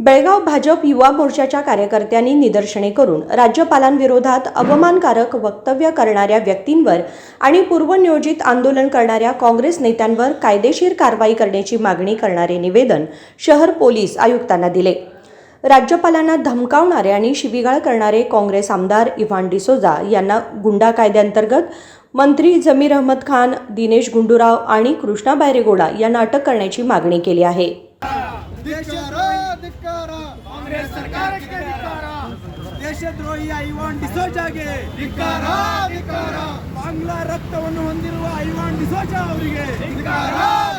बेळगाव भाजप युवा मोर्चाच्या कार्यकर्त्यांनी निदर्शने करून राज्यपालांविरोधात अवमानकारक वक्तव्य करणाऱ्या व्यक्तींवर आणि पूर्वनियोजित आंदोलन करणाऱ्या काँग्रेस नेत्यांवर कायदेशीर कारवाई करण्याची मागणी करणारे निवेदन शहर पोलीस आयुक्तांना दिले. राज्यपालांना धमकावणारे आणि शिबिगाळ करणारे काँग्रेस आमदार इव्हान डिसोजा यांना गुंडा कायद्यांतर्गत मंत्री जमीर अहमद खान दिनेश गुंडूराव आणि कृष्णा बायरेगोडा यांना अटक करण्याची मागणी केली आहे. ಧಿಕ್ಕಾರ ಕಾಂಗ್ರೆಸ್ ಸರ್ಕಾರಕ್ಕೆ ಧಿಕ್ಕಾರ ದೇಶದ್ರೋಹಿ ಐವಾನ್ ಡಿಸೋಜಾಗೆ ಧಿಕ್ಕಾರ ಧಿಕ್ಕಾರ. ಬಾಂಗ್ಲಾ ರಕ್ತವನ್ನು ಹೊಂದಿರುವ ಐವಾನ್ ಡಿಸೋಜ ಅವರಿಗೆ ಧಿಕ್ಕಾರ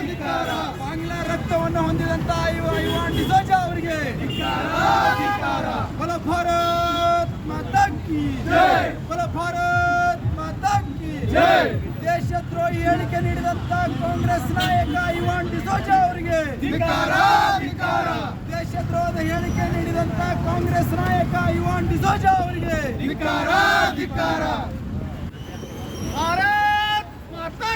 ಧಿಕ್ಕಾರ. ಬಾಂಗ್ಲಾ ರಕ್ತವನ್ನು ಹೊಂದಿದಂತ ಐವ- ಐವಾನ್ ಡಿಸೋಜ ಅವರಿಗೆ ಧಿಕ್ಕಾರ ಧಿಕ್ಕಾರ. ಬಲ ಭಾರತ್ ಮಾತಾ ಕಿ ಜೈ. ಬಲ ಭಾರತ್ ಮಾತಾ ಕಿ ಜೈ. ದೇಶದ್ರೋಹಿ ಹೇಳಿಕೆ ನೀಡಿದಂತ ಕಾಂಗ್ರೆಸ್ ನಾಯಕ ಐವಾನ್ ಡಿಸೋಜ ಅವರಿಗೆ ಧಿಕ್ಕಾರ ಧಿಕ್ಕಾರ. ದೇಶದ್ರೋಹದ ಹೇಳಿಕೆ ನೀಡಿದಂತ ಕಾಂಗ್ರೆಸ್ ನಾಯಕ ಐವಾನ್ ಡಿಸೋಜಾ ಅವರಿಗೆ ಧಿಕ್ಕಾರ ಧಿಕ್ಕಾರ. ಭಾರತ್ ಮಾತಾ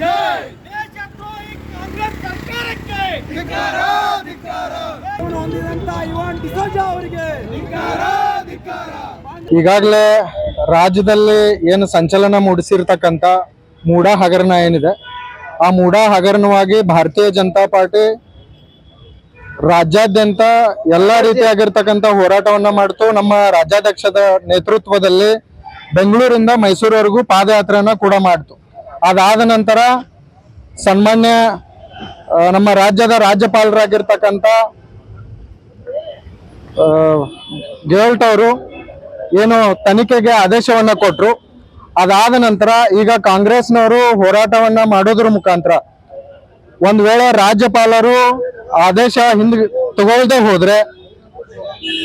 ಜೈ. ದೇಶದ್ರೋಹಿ ಕಾಂಗ್ರೆಸ್ ಸರ್ಕಾರಕ್ಕೆ ಧಿಕ್ಕಾರ ಧಿಕ್ಕಾರ. ಹೊಂದಿದಂತ ಐವಾನ್ ಡಿಸೋಜಾ ಅವರಿಗೆ ಧಿಕ್ಕಾರ ಧಿಕ್ಕಾರ. ಈಗಾಗಲೇ ರಾಜ್ಯದಲ್ಲಿ ಏನು ಸಂಚಲನ ಮೂಡಿಸಿರ್ತಕ್ಕಂಥ ಮೂಡ ಹಗರಣ ಏನಿದೆ? ಆ ಮೂಡ ಹಗರಣವಾಗಿ ಭಾರತೀಯ ಜನತಾ ಪಾರ್ಟಿ ರಾಜ್ಯಾದ್ಯಂತ ಎಲ್ಲ ರೀತಿಯಾಗಿರ್ತಕ್ಕಂಥ ಹೋರಾಟವನ್ನ ಮಾಡ್ತು. ನಮ್ಮ ರಾಜ್ಯಾಧ್ಯಕ್ಷದ ನೇತೃತ್ವದಲ್ಲಿ ಬೆಂಗಳೂರಿಂದ ಮೈಸೂರವರೆಗೂ ಪಾದಯಾತ್ರೆಯನ್ನ ಕೂಡ ಮಾಡ್ತು. ಅದಾದ ನಂತರ ಸನ್ಮಾನ್ಯ ನಮ್ಮ ರಾಜ್ಯದ ರಾಜ್ಯಪಾಲರಾಗಿರ್ತಕ್ಕಂಥ ಆ, ಅವರು ಏನು ತನಿಖೆಗೆ ಆದೇಶವನ್ನ ಕೊಟ್ಟರು ಅದಾದ ನಂತರ ಈಗ ಕಾಂಗ್ರೆಸ್ನವರು ಹೋರಾಟವನ್ನ ಮಾಡೋದ್ರ ಮುಖಾಂತರ ಒಂದು ವೇಳೆ ರಾಜ್ಯಪಾಲರು ಆದೇಶ ಹಿಂದ್ ತಗೊಳ್ದೆ ಹೋದ್ರೆ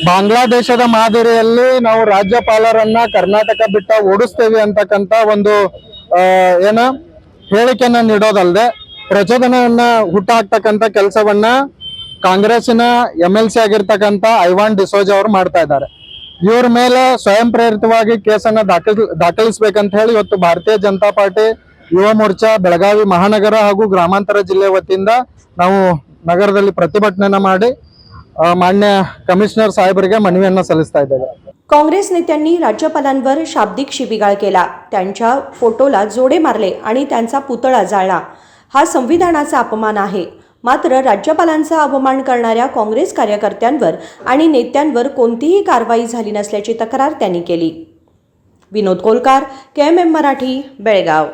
ಬಾಂಗ್ಲಾದೇಶದ ಮಾದರಿಯಲ್ಲಿ ನಾವು ರಾಜ್ಯಪಾಲರನ್ನ ಕರ್ನಾಟಕ ಬಿಟ್ಟ ಓಡಿಸ್ತೇವೆ ಅಂತಕ್ಕಂತ ಒಂದು ಏನ ಹೇಳಿಕೆಯನ್ನ ನೀಡೋದಲ್ಲದೆ ಪ್ರಚೋದನೆಯನ್ನ ಹುಟ್ಟಾಕ್ತಕ್ಕಂತ ಕೆಲಸವನ್ನ ಕಾಂಗ್ರೆಸ್ಸಿನ ಎಂ ಎಲ್ ಸಿ ಆಗಿರ್ತಕ್ಕಂಥ ಐವಾನ್ ಡಿಸೋಜ ಅವರು ಮಾಡ್ತಾ ಇದ್ದಾರೆ. ಇವ್ರ ಮೇಲೆ ಸ್ವಯಂ ಪ್ರೇರಿತವಾಗಿ ಕೇಸನ್ನ ದಾಖಲ್, ದಾಖಲಿಸ್ಬೇಕಂತ ಹೇಳಿ ಇವತ್ತು ಭಾರತೀಯ ಜನತಾ ಪಾರ್ಟಿ ಯುವ ಮೋರ್ಚಾ, ಬೆಳಗಾವಿ ಮಹಾನಗರ ಹಾಗೂ ಗ್ರಾಮಾಂತರ ಜಿಲ್ಲೆ ವತಿಯಿಂದ ನಾವು ನಗರದಲ್ಲಿ ಪ್ರತಿಭಟನೆಯನ್ನ ಮಾಡಿ ಮಾನ್ಯ ಕಮಿಷನರ್ ಸಾಹೇಬರಿಗೆ ಮನವಿಯನ್ನ ಸಲ್ಲಿಸ್ತಾ ಇದ್ದೇವೆ. ಕಾಂಗ್ರೆಸ್ नेत्यांनी राज्यपालांवर शाब्दिक शिबिगाळ केला त्यांच्या फोटोला जोडे मारले आणि त्यांचा पुतळा जाळला. हा संविधानाचा अपमान आहे. मात्र राज्यपालांचा अपमान करणाऱ्या काँग्रेस कार्यकर्त्यांवर आणि नेत्यांवर कोणतीही कारवाई झाली नसल्याची तक्रार त्यांनी केली. विनोद कोलकार के एम एम मराठी बेळगाव.